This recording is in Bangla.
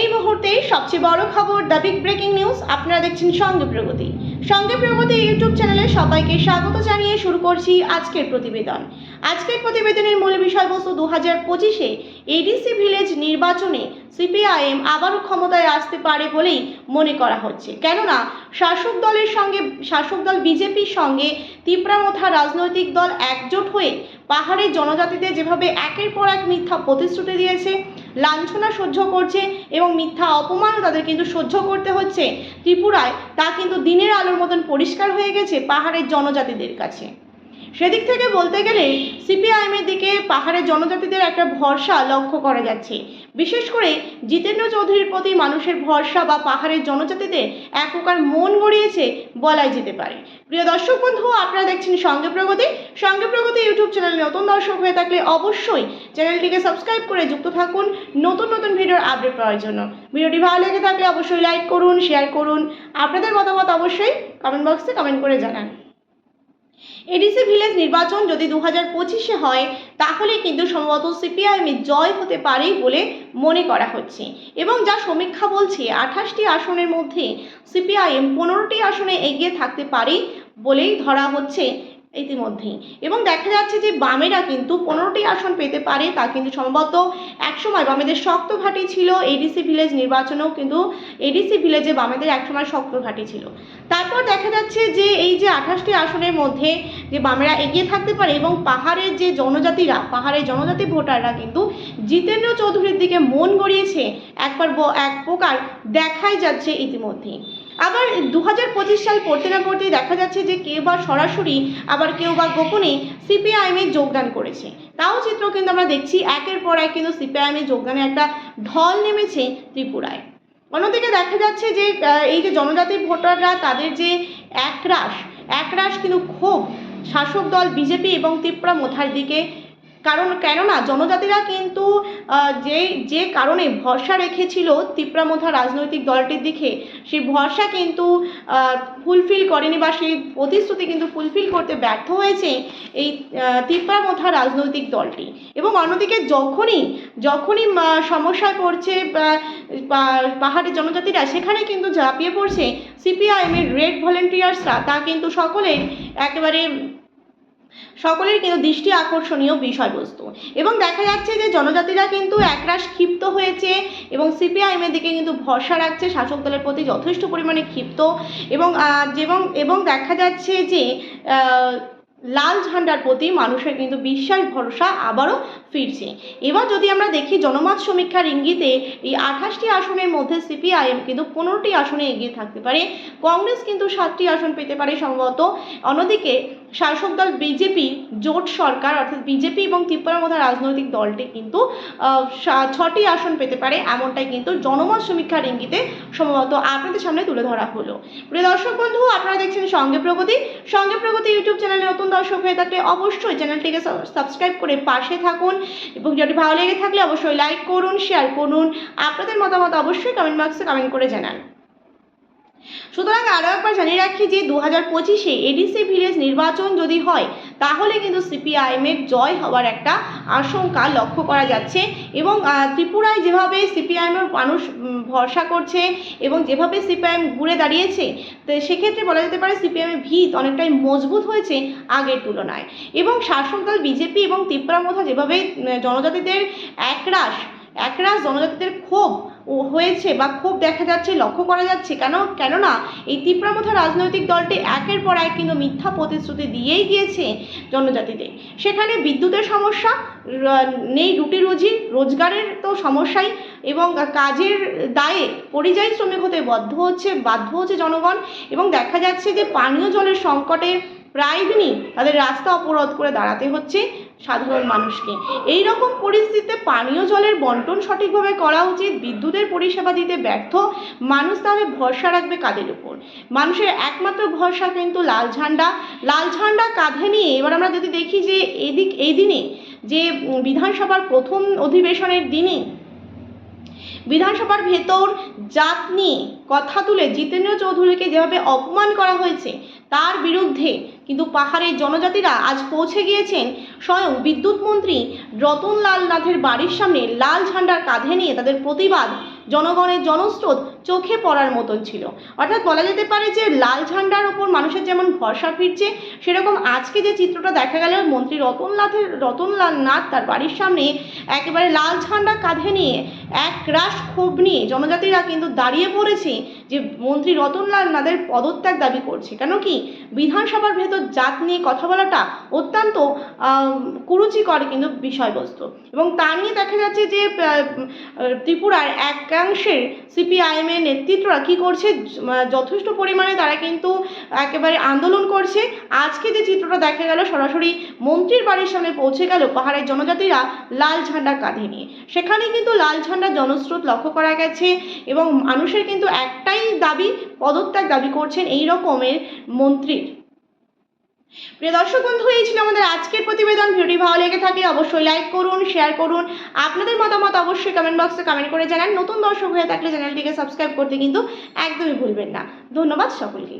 এই মুহূর্তে সবচেয়ে বড় খবর দ্য বিগ ব্রেকিং নিউজ। আপনারা দেখছেন সঙ্গে প্রগতি। সঙ্গে প্রগতি ইউটিউব চ্যানেলে সবাইকে স্বাগত জানিয়ে শুরু করছি আজকের প্রতিবেদন। আজকের প্রতিবেদনের মূল বিষয়বস্তু দু হাজার পঁচিশে এডিসি ভিলেজ নির্বাচনে সিপিআইএম আবারও ক্ষমতায় আসতে পারে বলেই মনে করা হচ্ছে। কেননা, শাসক দলের সঙ্গে, শাসক দল বিজেপির সঙ্গে তিপ্রামথা রাজনৈতিক দল একজোট হয়ে পাহাড়ের জনজাতিদের যেভাবে একের পর এক মিথ্যা প্রতিশ্রুতি দিয়েছে, লাঞ্ছনা সহ্য করছে এবং মিথ্যা অপমানও তাদের কিন্তু সহ্য করতে হচ্ছে ত্রিপুরায়, তা কিন্তু দিনের আলোর মতন পরিষ্কার হয়ে গেছে পাহাড়ের জনজাতিদের কাছে। সেদিক থেকে বলতে গেলে সিপিআইএমের দিকে পাহাড়ের জনজাতিদের একটা ভরসা লক্ষ্য করা যাচ্ছে। বিশেষ করে জিতেন্দ্র চৌধুরীর প্রতি মানুষের ভরসা বা পাহাড়ের জনজাতিদের এক প্রকার মন গড়িয়েছে বলাই যেতে পারে। প্রিয় দর্শক বন্ধু, আপনারা দেখছেন সঙ্গে প্রগতি। সঙ্গে প্রগতি ইউটিউব চ্যানেলে নতুন দর্শক হয়ে থাকলে অবশ্যই চ্যানেলটিকে সাবস্ক্রাইব করে যুক্ত থাকুন নতুন নতুন ভিডিওর আপডেট পাওয়ার জন্য। ভিডিওটি ভালো লেগে থাকলে অবশ্যই লাইক করুন, শেয়ার করুন। আপনাদের মতামত অবশ্যই কমেন্ট বক্সে কমেন্ট করে জানান। এডিসি ভিলেজ নির্বাচন যদি দু হাজার পঁচিশে হয়, তাহলে কিন্তু সম্ভবত সিপিআইএমের জয় হতে পারে বলে মনে করা হচ্ছে। এবং যা সমীক্ষা বলছে, আঠাশটি আসনের মধ্যে সিপিআইএম পনেরোটি আসনে এগিয়ে থাকতে পারে বলেই ধরা হচ্ছে ইতিমধ্যেই। এবং দেখা যাচ্ছে যে বামেরা কিন্তু পনেরোটি আসন পেতে পারে, তা কিন্তু সম্ভবত একসময় বামেদের শক্ত ঘাঁটি ছিল। এডিসি ভিলেজ নির্বাচনেও কিন্তু এডিসি ভিলেজে বামেদের একসময় শক্ত ঘাঁটি ছিল। তারপর দেখা যাচ্ছে যে এই যে আঠাশটি আসনের মধ্যে যে বামেরা এগিয়ে থাকতে পারে এবং পাহাড়ের যে জনজাতিরা, পাহাড়ের জনজাতি ভোটাররা কিন্তু জিতেন্দ্র চৌধুরীর দিকে মন গড়িয়েছে, একবার এক প্রকার দেখাই যাচ্ছে ইতিমধ্যেই। আবার দু হাজার পঁচিশ সাল পড়তে না পড়তেই দেখা যাচ্ছে যে কেউ বা সরাসরি আবার কেউ বা গোপনে সিপিআইএমে যোগদান করেছে। তাও চিত্র কিন্তু আমরা দেখছি একের পর এক কিন্তু সিপিআইএমে যোগদানে একটা ঢল নেমেছে ত্রিপুরায়। অন্যদিকে দেখা যাচ্ছে যে এই যে জনজাতি ভোটাররা তাদের যে একরাশ একরাশ কিন্তু ক্ষোভ শাসক দল, বিজেপি এবং ত্রিপুরা মোথার দিকে কারণ কেননা জনজাতিরা কিন্তু যে যে কারণে ভরসা রেখেছিল তিপ্রামথা রাজনৈতিক দলটির দিকে, সেই ভরসা কিন্তু ফুলফিল করেনি বা সেই প্রতিশ্রুতি কিন্তু ফুলফিল করতে ব্যর্থ হয়েছে এই তিপ্রামথা রাজনৈতিক দলটি। এবং অন্যদিকে যখনই যখনই সমস্যায় পড়ছে পাহাড়ি জনজাতিরা, সেখানে কিন্তু ঝাঁপিয়ে পড়ছে, সিপিআইএমের রেড ভলেন্টিয়ার্সরা, তা কিন্তু সকলেই একেবারে সকলের কিন্তু দৃষ্টি আকর্ষণীয় বিষয়বস্তু। এবং দেখা যাচ্ছে যে জনজাতিরা কিন্তু একরাশ ক্ষিপ্ত হয়েছে এবং সিপিআইএমের দিকে কিন্তু ভরসা রাখছে শাসক দলের প্রতি যথেষ্ট পরিমাণে ক্ষিপ্ত। এবং আহ, এবং দেখা যাচ্ছে যে লাল ঝান্ডার প্রতি মানুষের কিন্তু বিশ্বাস ভরসা আবারও ফিরছে। এবার যদি আমরা দেখি জনমত সমীক্ষার ইঙ্গিতে, এই আঠাশটি আসনের মধ্যে সিপিআইএম কিন্তু পনেরোটি আসনে এগিয়ে থাকতে পারে। কংগ্রেস কিন্তু সাতটি আসন পেতে পারে সম্ভবত। অন্যদিকে শাসক দল বিজেপি, জোট সরকার অর্থাৎ বিজেপি এবং ত্রিপুরার মধ্যে রাজনৈতিক দলটি কিন্তু ছটি আসন পেতে পারে। এমনটাই কিন্তু জনমত সমীক্ষার ইঙ্গিতে সম্ভবত আপনাদের সামনে তুলে ধরা হলো। প্রিয় দর্শক বন্ধু, আপনারা দেখছেন সঙ্গে প্রগতি। সঙ্গে প্রগতি ইউটিউব চ্যানেলে নতুন দর্শক হয়ে থাকলে অবশ্যই চ্যানেলটিকে সাবস্ক্রাইব করে পাশে থাকুন। এবং যদি ভালো লেগে থাকলে অবশ্যই লাইক করুন শেয়ার করুন। আপনাদের মতামত অবশ্যই কমেন্ট বক্সে কমেন্ট করে জানান। সুতরাং আরও একবার জানিয়ে রাখি যে দু হাজার পঁচিশে এডিসি ভিলেজ নির্বাচন যদি হয়, তাহলে কিন্তু সিপিআইএমের জয় হওয়ার একটা আশঙ্কা লক্ষ্য করা যাচ্ছে এবং ত্রিপুরায় যেভাবে সিপিআইএমের মানুষ ভরসা করছে এবং যেভাবে সিপিআইএম ঘুরে দাঁড়িয়েছে, তো সেক্ষেত্রে বলা যেতে পারে সিপিআইএমের ভিত অনেকটাই মজবুত হয়েছে আগের তুলনায়। এবং শাসক দল বিজেপি এবং ত্রিপুরার মধ্যে যেভাবে জনজাতিদের একরাশ একরাশ জনজাতিদের ক্ষোভ হয়েছে বা ক্ষোভ দেখা যাচ্ছে, লক্ষ্য করা যাচ্ছে। কেন, কেননা এই তীব্রামথা রাজনৈতিক দলটি একের পর এক কিন্তু মিথ্যা প্রতিশ্রুতি দিয়েই গিয়েছে জনজাতিদের। সেখানে বিদ্যুতের সমস্যা নেই রুটি রুজি, রোজগারের তো সমস্যাই এবং কাজের দায়ে পরিযায়ী শ্রমিক হতে বদ্ধ হচ্ছে, বাধ্য হচ্ছে জনগণ এবং দেখা যাচ্ছে যে পানীয় জলের সংকটে প্রায় দিনই তাদের রাস্তা অবরোধ করে দাঁড়াতে হচ্ছে। সাধারণ মানুষকে। এই রকম পরিস্থিতিতে পানীয় জলের বন্টন সঠিকভাবে করা উচিত, বিদ্যুতের পরিষেবা দিতে ব্যর্থ, মানুষ তাহলে ভরসা রাখবে কাদের উপর? মানুষের একমাত্র ভরসা কিন্তু লাল ঝান্ডা। লাল ঝান্ডা কাঁধে নিয়ে এবার আমরা যদি দেখি যে এদিক, এই দিনে যে বিধানসভার প্রথম অধিবেশনের দিনে বিধানসভার ভেতর জাত নিয়ে কথা তুলে জিতেন্দ্র চৌধুরীকে যেভাবে অপমান করা হয়েছে, তার বিরুদ্ধে কিন্তু পাহাড়ের জনজাতিরা আজ পৌঁছে গিয়েছেন। স্বয়ং বিদ্যুৎ মন্ত্রী রতনলাল নাথের বাড়ির সামনে লাল ঝান্ডার কাঁধে নিয়ে তাদের প্রতিবাদ জনগণের জনস্রোত চোখে পড়ার মতন ছিল। অর্থাৎ বলা যেতে পারে যে লাল ঝান্ডার ওপর মানুষের যেমন ভরসা ফিরছে, সেরকম আজকে যে চিত্রটা দেখা গেল, মন্ত্রী রতননাথের রতনলাল নাথ তার বাড়ির সামনে একেবারে লাল ঝান্ডা কাঁধে নিয়ে এক রাশ ক্ষোভ নিয়ে জনজাতিরা কিন্তু দাঁড়িয়ে পড়েছে যে মন্ত্রী রতনলাল নাথের পদত্যাগ দাবি করছে। কেন কি বিধানসভার ভেতর জাত নিয়ে কথা বলাটা অত্যন্ত কুরুচিকর কিন্তু বিষয়বস্তু। এবং তা নিয়ে দেখা যাচ্ছে যে ত্রিপুরার ত্রিপুরার একাংশের সিপিআইএমের নেতৃত্বরা কী করছে? যথেষ্ট পরিমাণে তারা কিন্তু একেবারে আন্দোলন করছে। আজকে যে চিত্রটা দেখা গেল, সরাসরি মন্ত্রীর বাড়ির সামনে পৌঁছে গেল পাহাড়ের জনজাতিরা লাল ঝান্ডা কাঁধে নিয়ে। সেখানে কিন্তু লাল ঝান্ডার জনস্রোত লক্ষ্য করা গেছে এবং মানুষের কিন্তু একটাই দাবি, পদত্যাগ দাবি করছেন এই রকমের মন্ত্রীর। প্রিয় দর্শক বন্ধু, এই ছিল আমাদের আজকের প্রতিবেদন। ভিডিওটি ভালো লেগে থাকলে অবশ্যই লাইক করুন শেয়ার করুন। আপনাদের মতামত অবশ্যই কমেন্ট বক্সে কমেন্ট করে জানান। নতুন দর্শক হয়ে থাকলে চ্যানেলটিকে সাবস্ক্রাইব করতে কিন্তু একদমই ভুলবেন না। ধন্যবাদ সকলকে।